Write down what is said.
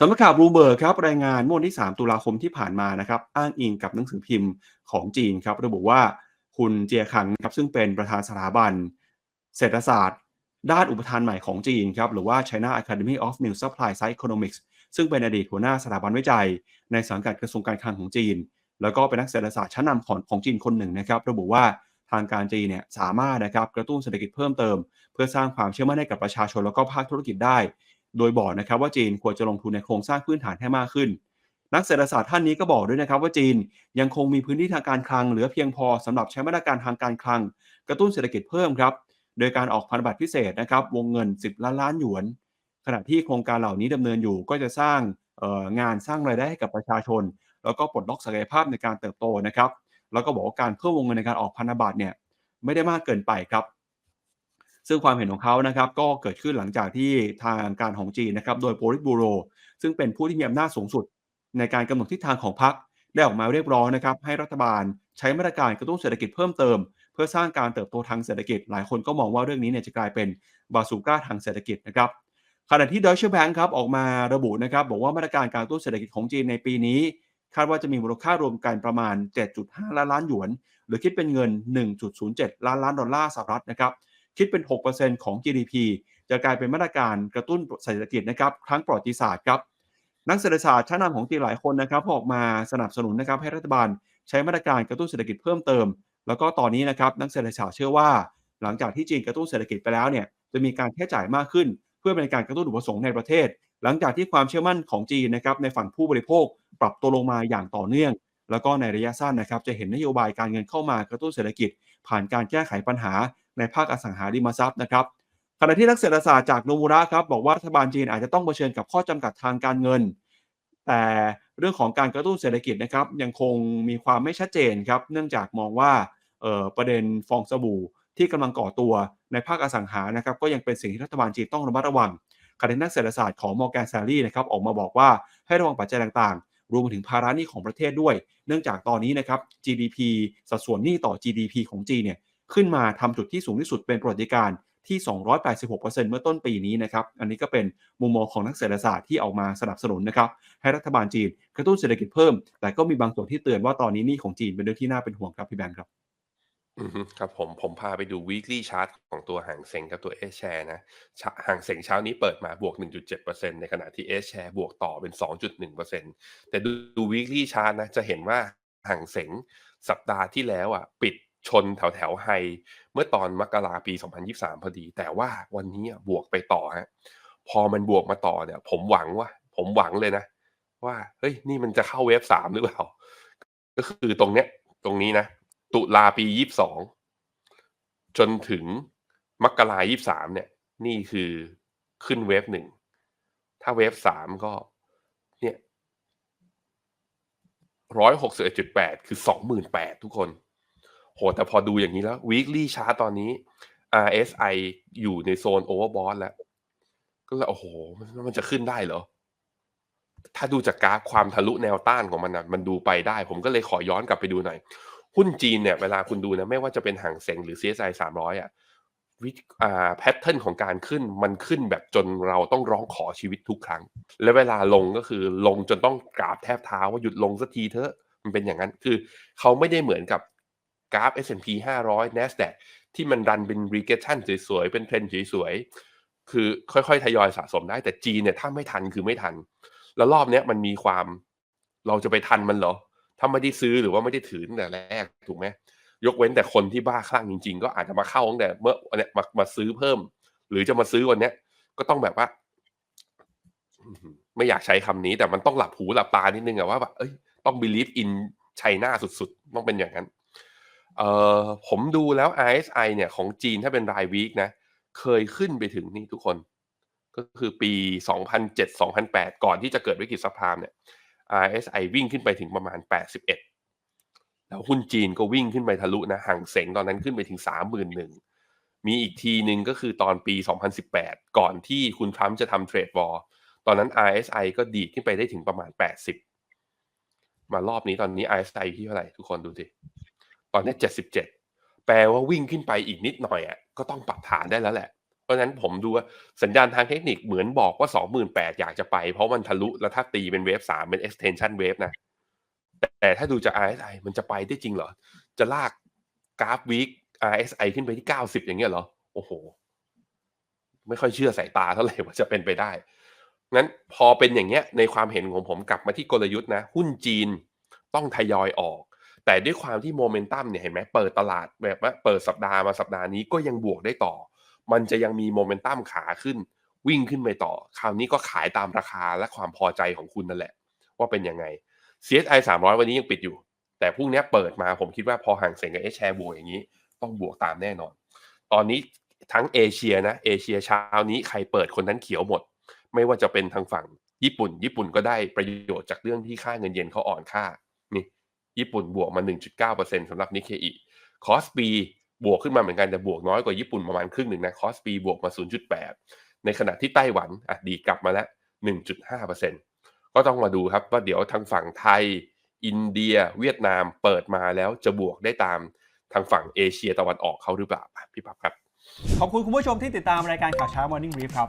สำนักข่าวบลูเบิร์กครับรายงานเมื่อวันที่ 3 ตุลาคมที่ผ่านมานะครับ อ้างอิงกับหนังสือพิมพ์ของจีนครับ ระบุว่าคุณเจียคังครับซึ่งเป็นประธานสถาบัน เศรษฐศาสตร์ ด้านอุปทานใหม่ของจีนครับหรือว่า China Academy of New Supply Side Economics ซึ่งเป็นอดีตหัวหน้าสถาบันวิจัย ในสังกัดกระทรวงการคลังของจีน แล้วก็เป็นนักเศรษฐศาสตร์ชั้นนำของของจีนคนหนึ่งนะครับ ระบุว่าทางการจีนเนี่ยสามารถนะครับกระตุ้นเศรษฐกิจเพิ่มเติม เพื่อสร้างความเชื่อมั่นให้กับประชาชนแล้วก็ภาคธุรกิจได้ โดยบอกนะครับว่าจีนควรจะลงทุนในโครงสร้างพื้นฐานให้มากขึ้น นักเศรษฐศาสตร์ท่านนี้ก็บอกด้วยนะครับว่าจีนยังคงมีพื้นที่ทางการคลังเหลือเพียงพอสำหรับใช้มาตรการทางการคลัง กระตุ้นเศรษฐกิจเพิ่มครับโดยการออกพันธบัตรพิเศษนะครับวงเงิน 10 ล้านล้านหยวน ขณะที่โครงการเหล่านี้ดำเนินอยู่ก็จะสร้างงานสร้างรายได้ให้กับประชาชน แล้วก็ปลดล็อกศักยภาพในการเติบโตนะครับแล้วก็บอกว่าการเพิ่มวงเงินในการออกพันธบัตรเนี่ยไม่ได้มากเกินไปครับ ซึ่งความเห็นของเขานะครับก็เกิดขึ้นหลังจากที่ทางการของจีนนะครับโดยโพลิตบูโร ซึ่งเป็นผู้ที่มีอำนาจสูงสุด ในการกำหนดทิศทางของพรรคได้ออกมาเรียกร้องนะครับให้รัฐบาลใช้มาตรการกระตุ้นเศรษฐกิจเพิ่มเติม เพื่อสร้างการเติบโตทางเศรษฐกิจ หลายคนก็มองว่าเรื่องนี้เนี่ยจะกลายเป็นบาซูก้าทางเศรษฐกิจนะครับขณะที่ Deutsche Bank ครับออกมาระบุนะครับบอกว่ามาตรการการกระตุ้นเศรษฐกิจของจีนในปีนี้ คาดว่าจะมีมูลค่ารวมกันประมาณ 7.5 ล้านล้านหยวน หรือคิดเป็นเงิน 1.07 ล้านล้านดอลลาร์สหรัฐนะครับ คิดเป็น 6%ของ GDP จะกลายเป็นมาตรการกระตุ้นเศรษฐกิจนะครับครั้งประวัติศาสตร์ครับนักเศรษฐศาสตร์ชั้นนำของจีนหลายคนนะครับออกมาสนับสนุนนะครับให้รัฐบาลใช้มาตรการกระตุ้นเศรษฐกิจเพิ่มเติม แล้วก็ตอนนี้นะครับนักเศรษฐศาสตร์เชื่อว่า หลังจากที่จีนกระตุ้นเศรษฐกิจไปแล้วเนี่ยจะมีการใช้จ่ายมากขึ้น เพื่อเป็นการกระตุ้นอุปสงค์ในประเทศ หลังจากที่ความเชื่อมั่นของจีนนะครับในฝั่งผู้บริโภค ปรับตัวลงมาอย่างต่อเนื่อง แล้วก็ในระยะสั้นนะครับจะเห็นนโยบายการเงินเข้ามากระตุ้นเศรษฐกิจ ผ่านการแก้ไขปัญหา ในภาคอสังหาริมทรัพย์นะครับขณะที่นักเศรษฐศาสตร์จากโนมูระครับบอกว่ารัฐบาลจีนอาจจะต้องเผชิญกับข้อจำกัดทางการเงิน แต่เรื่องของการกระตุ้นเศรษฐกิจนะครับยังคงมีความไม่ชัดเจนครับเนื่องจากมองว่าประเด็นฟองสบู่ที่กำลังก่อตัวในภาคอสังหานะครับก็ยังเป็นสิ่งที่รัฐบาลจีนต้องระมัดระวังขณะที่นักเศรษฐศาสตร์ของมอร์แกนซารีนะครับออกมาบอกว่าให้ระวังปัจจัยต่างๆ รวมไปถึงภาระหนี้ของประเทศด้วย เนื่องจากตอนนี้นะครับ GDP สัดส่วนหนี้ต่อ GDP ของจีนเนี่ย ขึ้นมาทำจุดที่สูงที่สุดเป็นประวัติการที่ 286%เมื่อต้นปีนี้นะครับ อันนี้ก็เป็นมุมมองของนักเศรษฐศาสตร์ที่ออกมาสนับสนุนนะครับให้รัฐบาลจีนกระตุ้นเศรษฐกิจเพิ่ม แต่ก็มีบางส่วนที่เตือนว่าตอนนี้หนี้ของจีนเป็นเรื่องที่น่าเป็นห่วงครับพี่แบงค์ครับอือฮึครับผมผมพาไปดู weekly chart ของตัวหางเซ็งกับตัว S share นะชะหางเซ็งเช้านี้เปิดมาบวก 1.7%ในขณะที่ S share บวกต่อเป็น 2.1%แต่ดู weekly chart นะจะเห็นว่าหางเซ็งสัปดาห์ที่แล้วอะปิด ชนแถวแถวไฮเมื่อตอนมกราปี 2023 พอดี แต่ว่าวันนี้อะบวกไปต่อฮะพอมันบวกมาต่อเนี่ย ผมหวังว่า ผมหวังเลยนะ ว่าเฮ้ยนี่มันจะเข้าเวฟสามหรือเปล่า ก็คือตรงเนี้ย ตรงนี้นะ ตุลาปียี่สองจนถึงมกรายี่สามเนี่ย นี่คือขึ้นเวฟหนึ่งถ้าเวฟสามก็เนี่ยร้อยหกสิบเอ็ดจุดแปดคือสองหมื่นแปดทุกคน โหแต่พอดูอย่างนี้แล้ว weekly chart ตอนนี้ RSI อยู่ในโซน overbought แล้ว ก็เลยโอ้โห มันจะขึ้นได้เหรอ ถ้าดูจากกราฟความทะลุแนวต้านของมันนะมันดูไปได้ ผมก็เลยขอย้อนกลับไปดูหน่อย หุ้นจีนเนี่ย เวลาคุณดูนะ ไม่ว่าจะเป็นห่างเซ็งหรือ CSI 300 อะวิอ่าแพทเทิร์นของการขึ้นมันขึ้นแบบจนเราต้องร้องขอชีวิตทุกครั้ง และเวลาลงก็คือลงจนต้องกราบแทบเท้าว่าหยุดลงสักทีเถอะมันเป็นอย่างนั้นคือเขาไม่ได้เหมือนกับ กราฟ S&P 500 NASDAQ ที่มันดันเป็น regression สวยๆ เป็นเทรนด์สวยๆ คือค่อยๆ ทยอยสะสมได้ แต่จีนเนี่ยถ้าไม่ทันคือไม่ทัน แล้วรอบเนี้ยมันมีความเราจะไปทันมันเหรอ ถ้าไม่ได้ซื้อหรือว่าไม่ได้ถือตั้งแต่แรกถูกไหมยกเว้นแต่คนที่บ้าคลั่งจริง ๆ ก็อาจจะมาเข้าตั้งแต่เมื่อเนี่ยมามาซื้อเพิ่ม หรือจะมาซื้อวันเนี้ย ก็ต้องแบบว่า ไม่อยากใช้คำนี้ แต่มันต้องหลับหูหลับตานิดนึงอะว่าแบบเอ้ยต้อง believe in China สุดๆ ต้องเป็นอย่างนั้น เอ่อผมดูแล้ว RSI เนี่ยของจีนถ้าเป็นรายวีคนะ เคยขึ้นไปถึงนี่ทุกคน ก็คือปี 2007-2008 ก่อนที่จะเกิดวิกฤตซับพรามเนี่ย RSI วิ่งขึ้นไปถึงประมาณ 81 แล้วหุ้นจีนก็วิ่งขึ้นไปทะลุนะห่างเสงตอนนั้นขึ้นไปถึง 31,000มีอีกทีหนึ่งก็คือตอนปี 2018 ก่อนที่คุณทรัมป์จะทำเทรดวอร์ตอนนั้น RSI ก็ดีดขึ้นไปได้ถึงประมาณ 80 มารอบนี้ตอนนี้ RSI ที่เท่าไหร่ทุกคนดูสิ ตอนนี้ 77 แปลว่าวิ่งขึ้นไปอีกนิดหน่อยอะก็ต้องปรับฐานได้แล้วแหละ เพราะฉะนั้นผมดูว่าสัญญาณทางเทคนิคเหมือนบอกว่า 28,000 อยากจะไป เพราะมันทะลุแล้วถ้าตีเป็นเวฟสามเป็น extension wave นะแต่แต่ถ้าดูจาก RSI มันจะไปได้จริงเหรอ จะลากกราฟวีค RSI ขึ้นไปที่ 90 อย่างเงี้ยเหรอ โอ้โห ไม่ค่อยเชื่อสายตาเท่าไหร่ว่าจะเป็นไปได้ งั้นพอเป็นอย่างเงี้ยในความเห็นของผมกลับมาที่กลยุทธ์นะ หุ้นจีนต้องทยอยออก แต่ด้วยความที่โมเมนตัมเนี่ยเห็นไหมเปิดตลาดแบบว่าเปิดสัปดาห์มาสัปดาห์นี้ก็ยังบวกได้ต่อ มันจะยังมีโมเมนตัมขาขึ้น วิ่งขึ้นไปต่อ คราวนี้ก็ขายตามราคาและความพอใจของคุณนั่นแหละ ว่าเป็นยังไง CSI 300 วันนี้ยังปิดอยู่ แต่พรุ่งนี้เปิดมาผมคิดว่าพอห่างเสียงกับ H share บวกอย่างนี้ ต้องบวกตามแน่นอน ตอนนี้ทั้งเอเชียนะเอเชียเช้านี้ใครเปิดคนนั้นเขียวหมด ไม่ว่าจะเป็นทางฝั่งญี่ปุ่น ญี่ปุ่นก็ได้ประโยชน์จากเรื่องที่ค่าเงินเยนเขาอ่อนค่านี่ ญี่ปุ่นบวกมา 1.9%สำหรับนิเคอีคอสปีบวกขึ้นมาเหมือนกันแต่บวกน้อยกว่าญี่ปุ่นประมาณครึ่งหนึ่งนะคอสปีบวกมา 0.8 ในขณะที่ไต้หวันอะดีกลับมาแล้ว 1.5%ก็ต้องมาดูครับว่าเดี๋ยวทางฝั่งไทย อินเดีย เวียดนามเปิดมาแล้วจะบวกได้ตามทางฝั่งเอเชียตะวันออกเขาหรือเปล่าพี่ปั๊บครับ ขอบคุณคุณผู้ชมที่ติดตามรายการข่าวเช้า Morning Brief ครับ